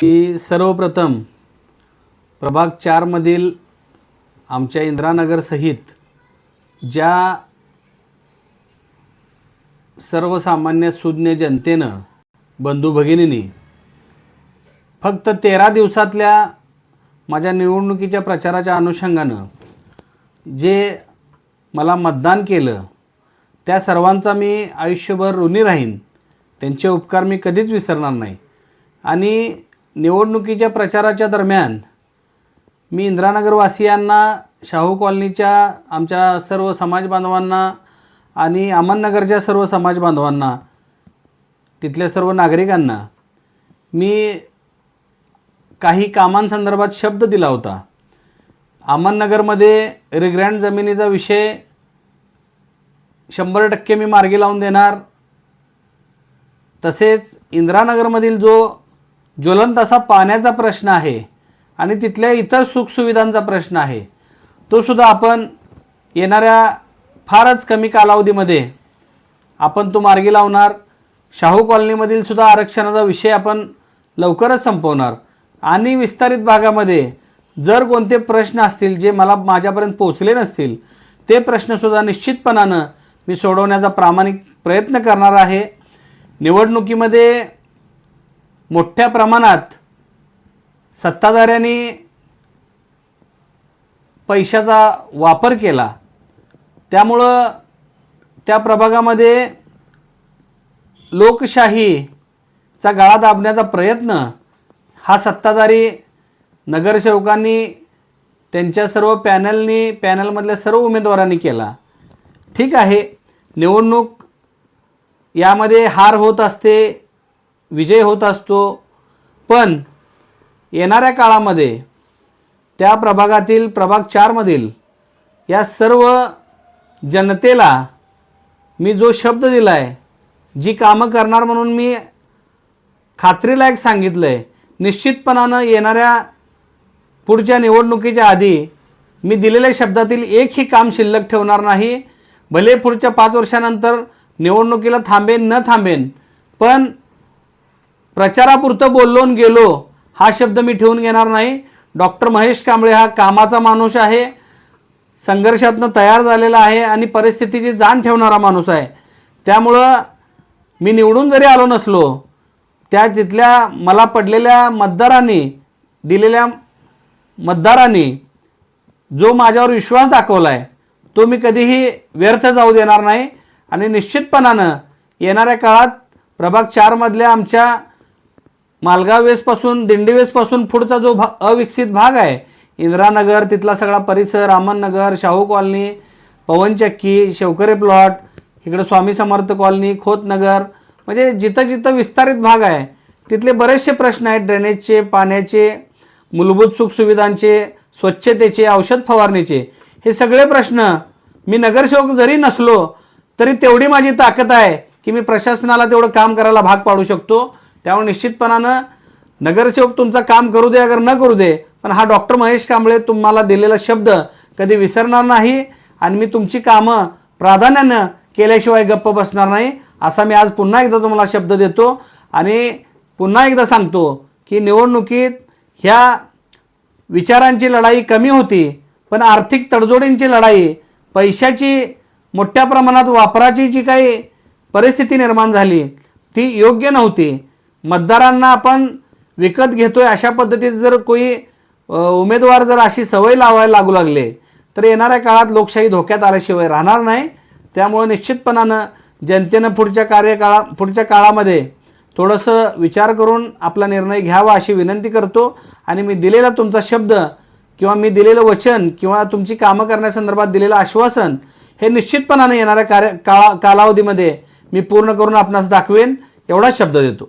की सर्वप्रथम प्रभाग चारमधील आमच्या इंदिरानगरसहित ज्या सर्वसामान्य सुज्ञ जनतेनं बंधू भगिनींनी फक्त तेरा दिवसातल्या माझ्या निवडणुकीच्या प्रचाराच्या अनुषंगानं जे मला मतदान केलं त्या सर्वांचा मी आयुष्यभर ऋणी राहीन. त्यांचे उपकार मी कधीच विसरणार नाही. आणि निवडणुकीच्या प्रचाराच्या दरम्यान मी इंद्रानगरवासियांना शाहू कॉलनीच्या आमच्या सर्व समाज बांधवांना आणि अहमदनगरच्या सर्व समाज बांधवांना तिथल्या सर्व नागरिकांना मी काही कामांसंदर्भात शब्द दिला होता. अहमदनगरमध्ये रिग्रँड जमिनीचा विषय शंभर टक्के मी मार्गी लावून देणार. तसेच इंदिरानगरमधील जो ज्वलंत असा पाण्याचा प्रश्न आहे आणि तिथल्या इतर सुखसुविधांचा प्रश्न आहे. तो सुद्धा आपण येणाऱ्या फारच कमी कालावधीमध्ये आपण तो मार्गी लावणार. शाहू कॉलनीमधील सुद्धा आरक्षणाचा विषय आपण लवकरच संपवणार. आणि विस्तारित भागामध्ये जर कोणते प्रश्न असतील जे मला माझ्यापर्यंत पोचले नसतील ते प्रश्नसुद्धा निश्चितपणानं मी सोडवण्याचा प्रामाणिक प्रयत्न करणार आहे. निवडणुकीमध्ये मोठ्या प्रमाणात सत्ताधाऱ्यांनी पैशाचा वापर केला. त्यामुळं त्या प्रभागामध्ये लोकशाहीचा गळा दाबण्याचा प्रयत्न हा सत्ताधारी नगरसेवकांनी त्यांच्या सर्व पॅनलनी पॅनलमधल्या सर्व उमेदवारांनी केला. ठीक आहे निवडणूक यामध्ये हार होत असते विजय होत असतो. पण येणाऱ्या काळामध्ये त्या प्रभागातील प्रभाग चारमधील या सर्व जनतेला मी जो शब्द दिला आहे जी कामं करणार म्हणून मी खात्रीलायक सांगितलं आहे निश्चितपणानं येणाऱ्या पुढच्या निवडणुकीच्या आधी मी दिलेल्या शब्दातील एकही काम शिल्लक ठेवणार नाही. भले पुढच्या पाच वर्षानंतर निवडणुकीला थांबेन न थांबेन पण प्रचारापुरतं बोललो गेलो हा शब्द मी ठेवून घेणार नाही. डॉक्टर महेश कांबळे हा कामाचा माणूस आहे संघर्षातनं तयार झालेला आहे आणि परिस्थितीची जाण ठेवणारा माणूस आहे. त्यामुळं मी निवडून जरी आलो नसलो त्या तिथल्या मला पडलेल्या मतदारांनी दिलेल्या मतदारांनी जो माझ्यावर विश्वास दाखवला आहे तो मी कधीही व्यर्थ जाऊ देणार नाही. आणि निश्चितपणानं येणाऱ्या काळात प्रभाग चारमधल्या आमच्या मालगाव वेसपासून दिंडी वेसपासून पुढचा जो भा अविकसित भाग आहे इंदिरानगर तिथला सगळा परिसर अहमदनगर शाहू कॉलनी पवनचक्की शेवकरे प्लॉट इकडं स्वामी समर्थ कॉलनी खोतनगर म्हणजे जिथं जिथं विस्तारित भाग आहे तिथले बरेचसे प्रश्न आहेत ड्रेनेजचे पाण्याचे मूलभूत सुखसुविधांचे स्वच्छतेचे औषध फवारणीचे. हे सगळे प्रश्न मी नगरसेवक जरी नसलो तरी तेवढी माझी ताकद आहे की मी प्रशासनाला तेवढं काम करायला भाग पाडू शकतो. त्यामुळे निश्चितपणानं नगरसेवक तुमचं काम करू दे अगर न करू दे पण हा डॉक्टर महेश कांबळे तुम्हाला दिलेला शब्द कधी विसरणार नाही आणि मी तुमची कामं प्राधान्यानं केल्याशिवाय गप्प बसणार नाही असा मी आज पुन्हा एकदा तुम्हाला शब्द देतो. आणि पुन्हा एकदा सांगतो की निवडणुकीत ह्या विचारांची लढाई कमी होती पण आर्थिक तडजोडींची लढाई पैशाची मोठ्या प्रमाणात वापराची जी काही परिस्थिती निर्माण झाली ती योग्य नव्हती. मतदारांना आपण विकत घेतोय अशा पद्धतीत जर कोणी उमेदवार जर अशी सवय लावायला लागू लागले तर येणाऱ्या काळात लोकशाही धोक्यात आल्याशिवाय राहणार नाही. त्यामुळे निश्चितपणानं जनतेनं पुढच्या कार्यकाळा पुढच्या काळामध्ये थोडंसं विचार करून आपला निर्णय घ्यावा अशी विनंती करतो. आणि मी दिलेला तुमचा शब्द किंवा मी दिलेलं वचन किंवा तुमची कामं करण्यासंदर्भात दिलेलं आश्वासन हे निश्चितपणाने येणाऱ्या कार्य काळा कालावधीमध्ये मी पूर्ण करून आपणास दाखवेन. एवढा शब्द देतो.